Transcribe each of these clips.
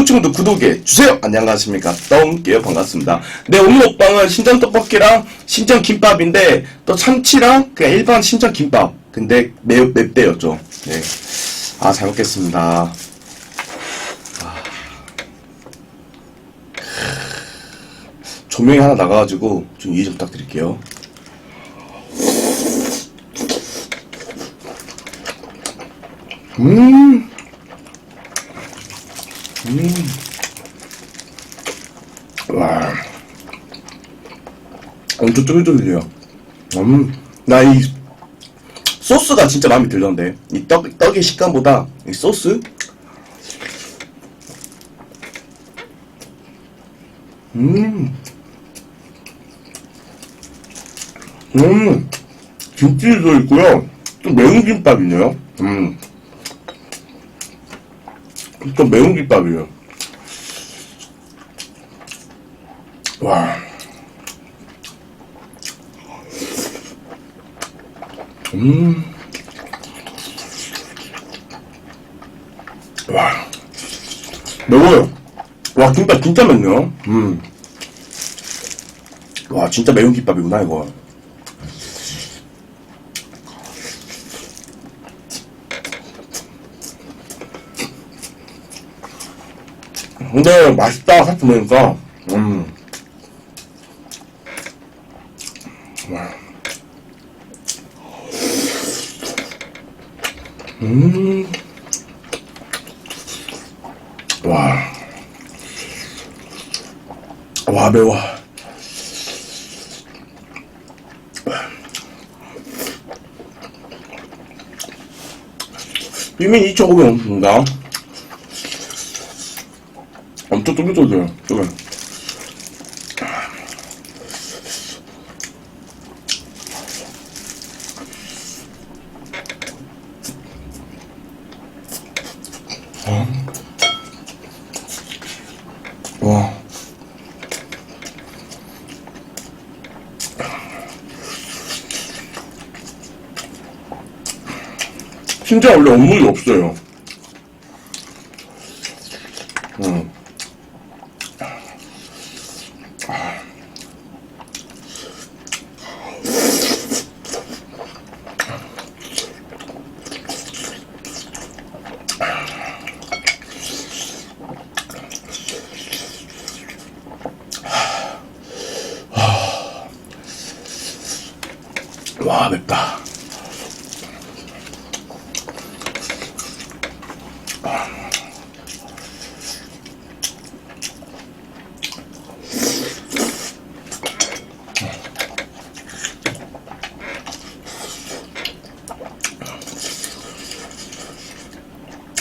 유튜브 친구들 구독해 주세요. 안녕하십니까. 똥게요. 반갑습니다. 네, 오늘 먹방은 신전 떡볶이랑 신전 김밥인데, 또 참치랑 그냥 일반 신전 김밥. 근데 매, 맵대였죠. 네. 아, 잘 먹겠습니다. 아. 조명이 하나 나가가지고 좀 이해 좀 부탁드릴게요. 음. 와. 엄청 쫄깃쫄깃해요. 음, 나 이 소스가 진짜 마음에 들던데. 이 떡, 떡의 식감보다 이 소스? 음. 음. 김치도 있고요. 또 매운 김밥이네요. 음. 좀 매운 김밥이에요. 와. 음. 와. 매워요. 와, 김밥 진짜 맵네요. 음. 와, 진짜 매운 김밥이구나, 이거. 근데 맛있다 같이 먹으니까 음. 와. 음. 와. 와 매워. 비밀 2,500원입니다. 엄청 쫄깃쫄깃해요. 저거. 어. 와. 진짜 원래 업물이 없어요. 음. 와 맵다.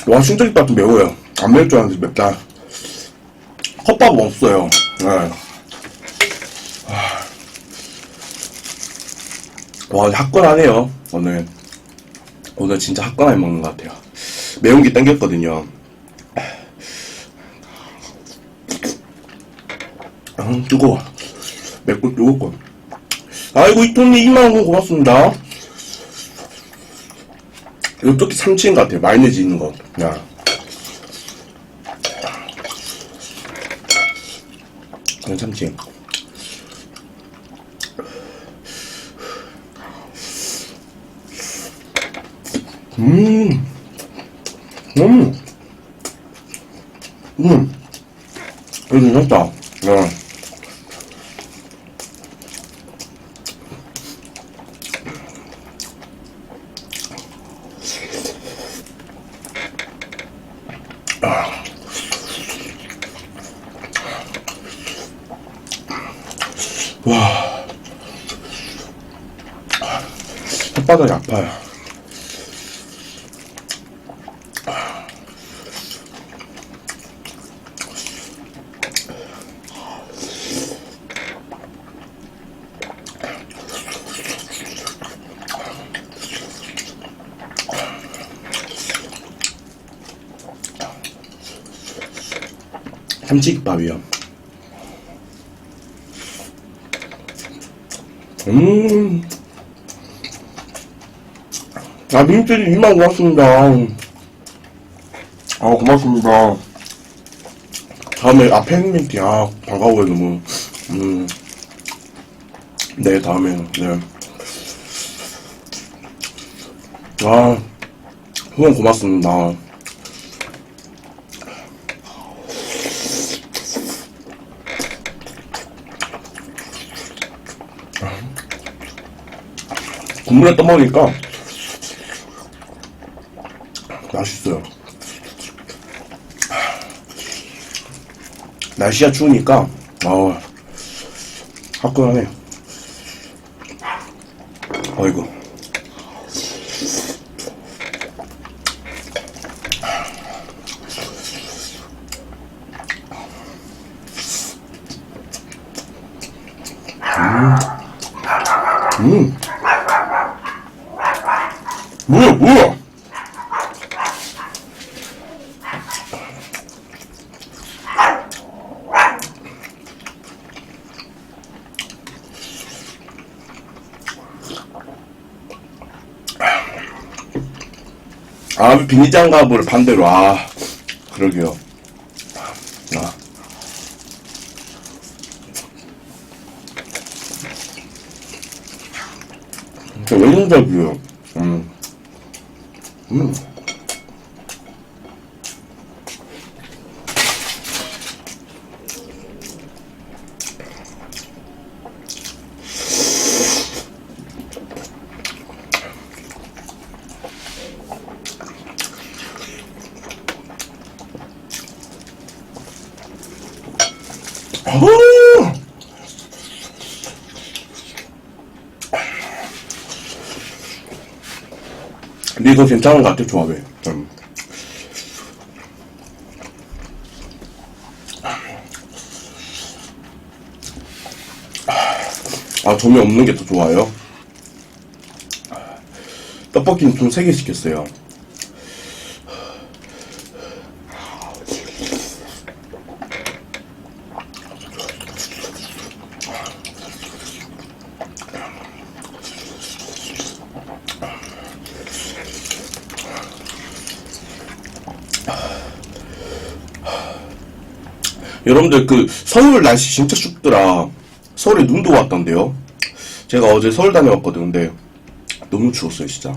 와좀 매워요. 안 매울 줄 알았는데 맵다. 컵밥 없어요. 네. 와, 화끈하네요, 오늘. 오늘 진짜 화끈하게 먹는 것 같아요. 매운 게 땡겼거든요. 음, 뜨거워. 맵고 뜨겁고. 아이고, 이톤님 2만원 고맙습니다. 특히 참치인 것 같아요. 마요네즈 있는 거. 야. 참치. 음, 음, 음, 이거 괜찮다. 야. 와. 혓바닥이 아파요. 참치김밥이요. 음. 아, 민트리 2만 고맙습니다. 아, 고맙습니다. 다음에 아 팬미팅 아 반가워요 너무 음 네 다음에 네 아 후원 고맙습니다 국물에 떠먹으니까 맛있어요. 날씨가 추우니까 어 화끈하네. 어이구 음. 뭐야 뭐야 아, 비니장갑을 반대로, 아, 그러게요. 아. 진짜 외국적이에요. 음. 음. 어우! 근데 이거 괜찮은 것 같아, 조합이. 음. 아, 점이 없는 게 더 좋아요. 떡볶이는 좀 세개 시켰어요. 여러분들 그 서울 날씨 진짜 춥더라. 서울에 눈도 왔던데요. 제가 어제 서울 다녀왔거든. 근데 너무 추웠어요, 진짜.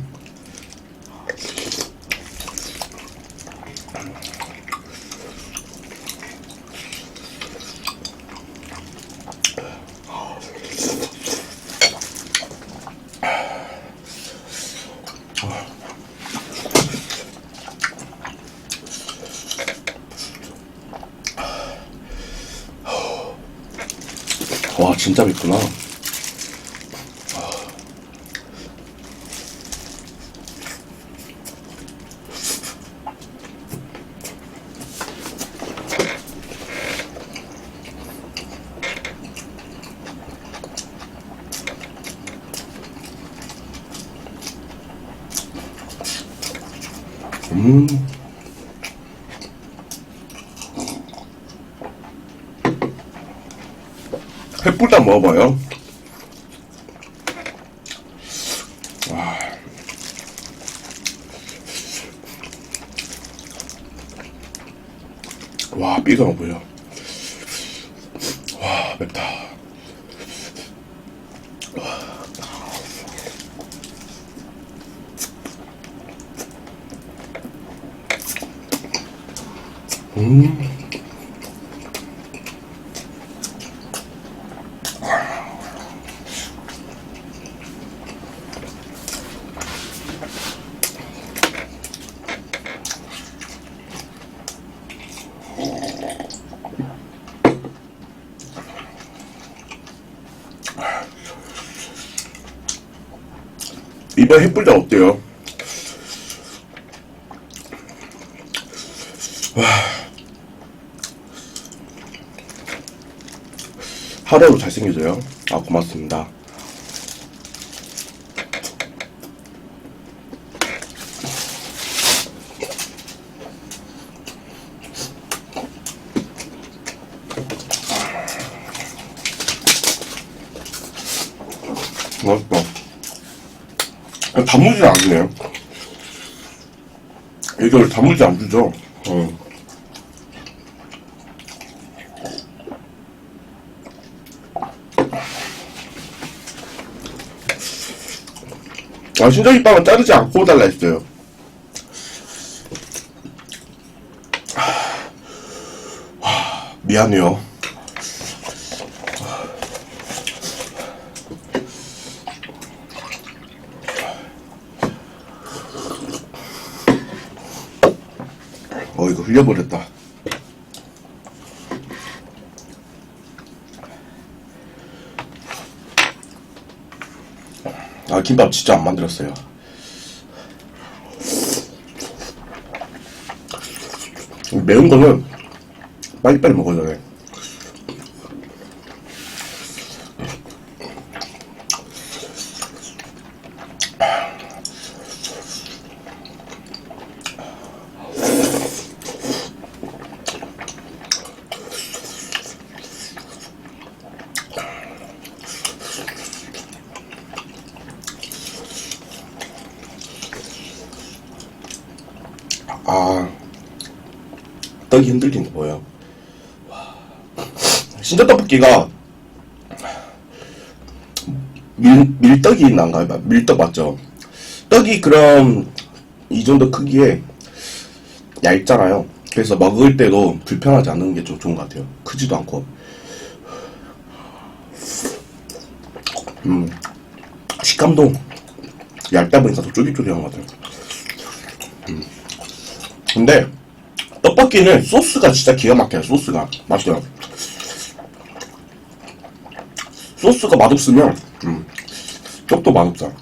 와, 진짜 맵구나. 음. 햇불 다 먹어봐요. 와. 와, 삐가 보여. 와, 맵다. 음. 이번 햇불자 어때요? 와. 하루하루 잘생겨져요. 아, 고맙습니다. 이걸 단무지 안 주죠. 어. 아, 신전이빵은 자르지 않고 달라 했어요. 미안해요. 어, 이거 흘려버렸다. 아, 김밥 진짜 안 만들었어요. 매운 거는 빨리빨리 먹어야 돼. 아, 떡이 흔들리는 거 보여요. 와. 신전 떡볶이가 밀, 밀떡이 난가요? 밀떡 맞죠? 떡이 그럼 이 정도 크기에 얇잖아요. 그래서 먹을 때도 불편하지 않은 게좀 좋은 것 같아요. 크지도 않고. 음, 식감도 얇다 보니까 더 쫄깃쫄깃한 것 같아요. 근데 떡볶이는 소스가 진짜 기가 막혀요. 소스가 맛있어요. 소스가 맛없으면 음, 떡도 맛없어.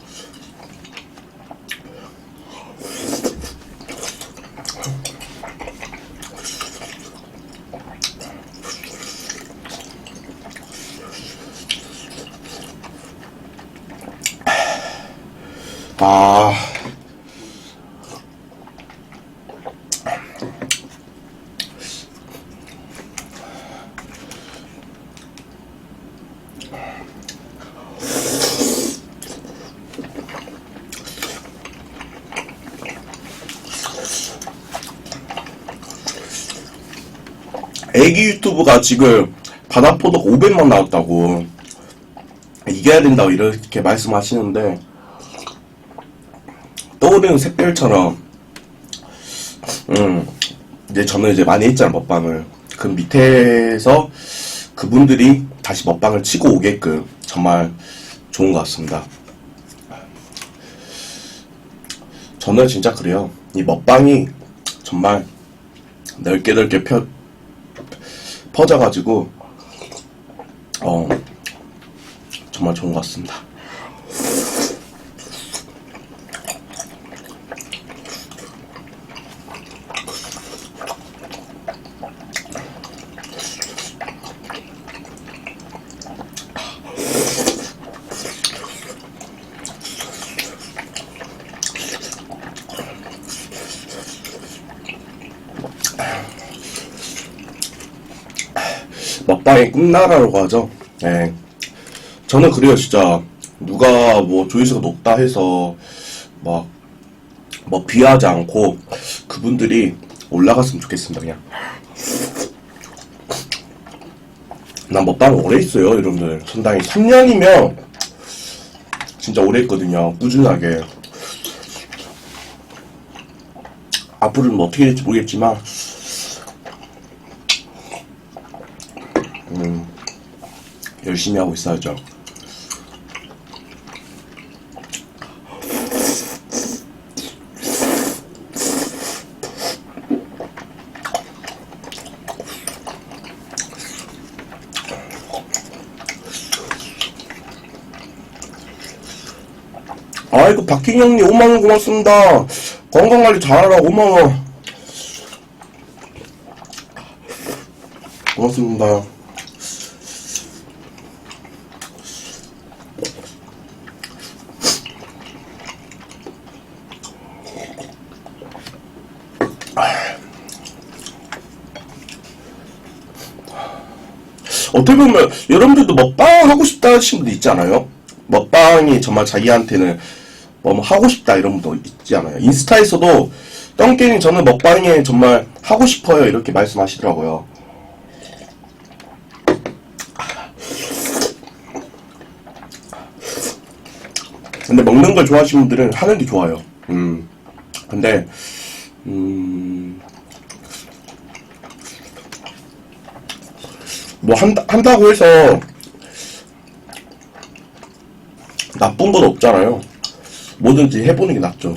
아. 애기 유튜브가 지금 바다포덕 500만 나왔다고 이겨야 된다고 이렇게 말씀하시는데 떠오르는 샛별처럼 음 이제 저는 이제 많이 했잖아 먹방을. 그 밑에서 그분들이 다시 먹방을 치고 오게끔 정말 좋은 것 같습니다. 저는 진짜 그래요. 이 먹방이 정말 넓게 넓게 펴, 퍼져가지고 어 정말 좋은 것 같습니다. 먹방의 꿈나라라고 하죠. 예. 저는 그래요, 진짜. 누가 뭐 조회수가 높다 해서 막, 뭐 비하지 않고 그분들이 올라갔으면 좋겠습니다, 그냥. 난 먹방 오래 했어요, 여러분들. 상당히 3년이면 진짜 오래 했거든요, 꾸준하게. 앞으로는 뭐 어떻게 될지 모르겠지만, 열심히 하고 있어야죠. 아이고 박희경님 5만원 고맙습니다. 건강관리 잘하라 5만원. 고맙습니다. 어떻게 보면 여러분들도 먹방 하고 싶다 하시는 분도 있지 않아요? 먹방이 정말 자기한테는 뭐 하고 싶다 이런 분도 있지 않아요? 인스타에서도 똥게임 저는 먹방에 정말 하고 싶어요 이렇게 말씀하시더라고요. 근데 먹는 걸 좋아하시는 분들은 하는 게 좋아요. 음. 근데, 음. 뭐 한다, 한다고 해서 나쁜 건 없잖아요. 뭐든지 해보는 게 낫죠.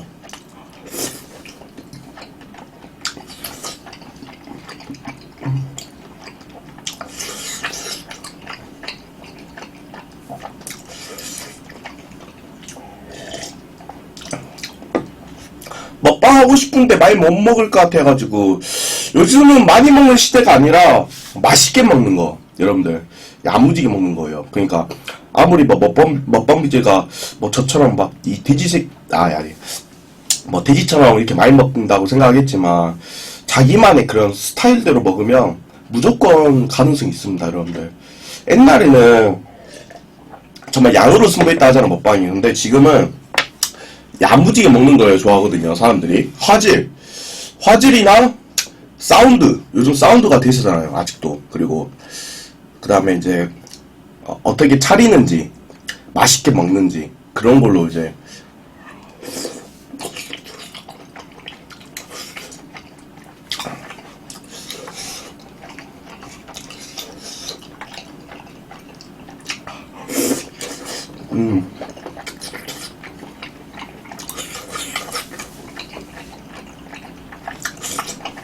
먹방 하고 싶은데 많이 못 먹을 것 같아가지고 요즘은 많이 먹는 시대가 아니라 맛있게 먹는 거 여러분들. 야무지게 먹는 거예요. 그러니까 아무리 뭐 먹방 먹방 비제가 뭐 저처럼 막 이 돼지색 아 아니 뭐 돼지처럼 이렇게 많이 먹는다고 생각하겠지만 자기만의 그런 스타일대로 먹으면 무조건 가능성이 있습니다 여러분들. 옛날에는 정말 양으로 승부했다 하잖아 먹방이. 근데 지금은 야무지게 먹는 걸 좋아하거든요, 사람들이. 화질. 화질이나 사운드. 요즘 사운드가 대세잖아요, 아직도. 그리고, 그 다음에 이제, 어, 어떻게 차리는지, 맛있게 먹는지, 그런 걸로 이제,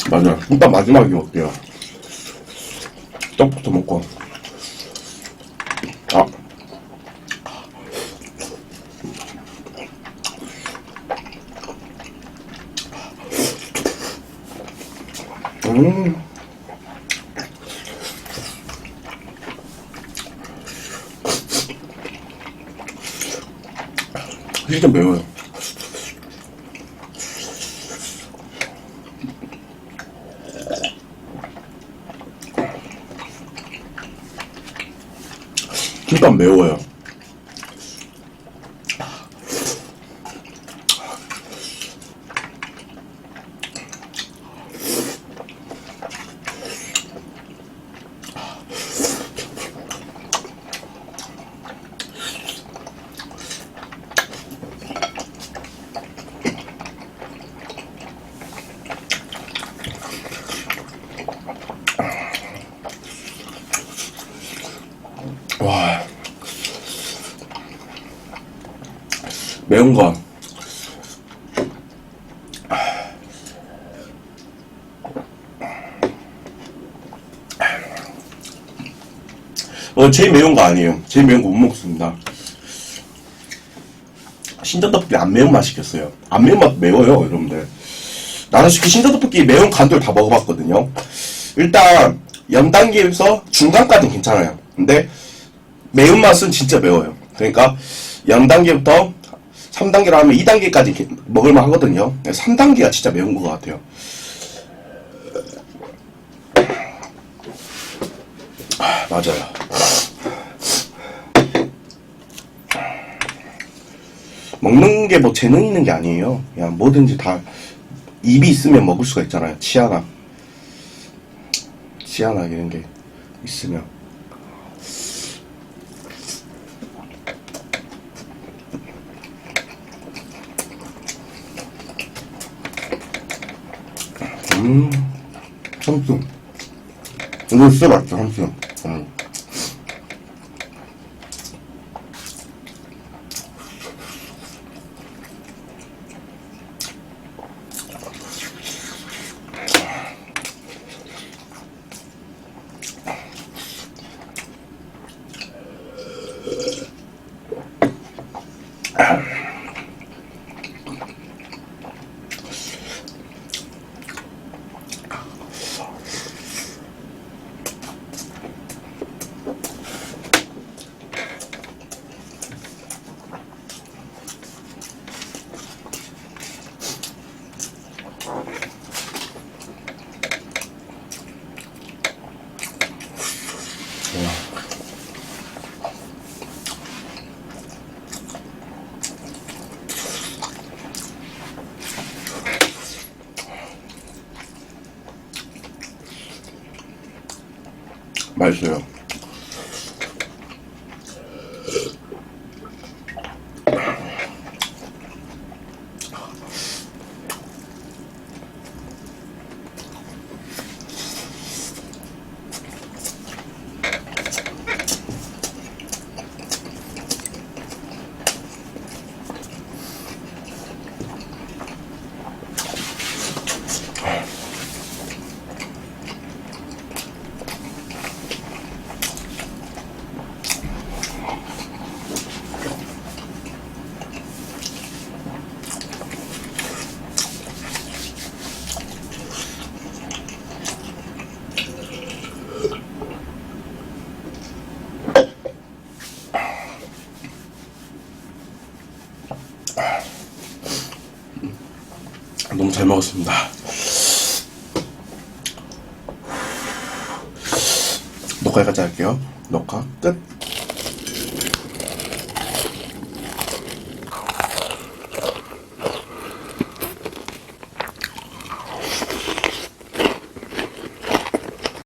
맞아요. 일단 마지막에 먹게요. 떡부터 먹고. 진짜 매워요. 와. 매운 거. 어, 제일 매운 거 아니에요. 제일 매운 거 못 먹습니다. 신전떡볶이 안 매운 맛 시켰어요. 안 매운 맛 매워요, 여러분들. 나는 솔직히 신전떡볶이 매운 간들 다 먹어봤거든요. 일단, 0단계에서 중간까지는 괜찮아요. 근데, 매운맛은 진짜 매워요. 그러니까, 0단계부터 3단계로 하면 2단계까지 먹을만 하거든요. 3단계가 진짜 매운 것 같아요. 아, 맞아요. 먹는 게 뭐 재능 있는 게 아니에요. 그냥 뭐든지 다 입이 있으면 먹을 수가 있잖아요. 치아나. 치아나 이런 게 있으면. 음, 삼순. 진짜 맛있죠, 삼순. 음. 맛있어요. 너무 잘 먹었습니다. 녹화 여기까지 할게요. 녹화 끝.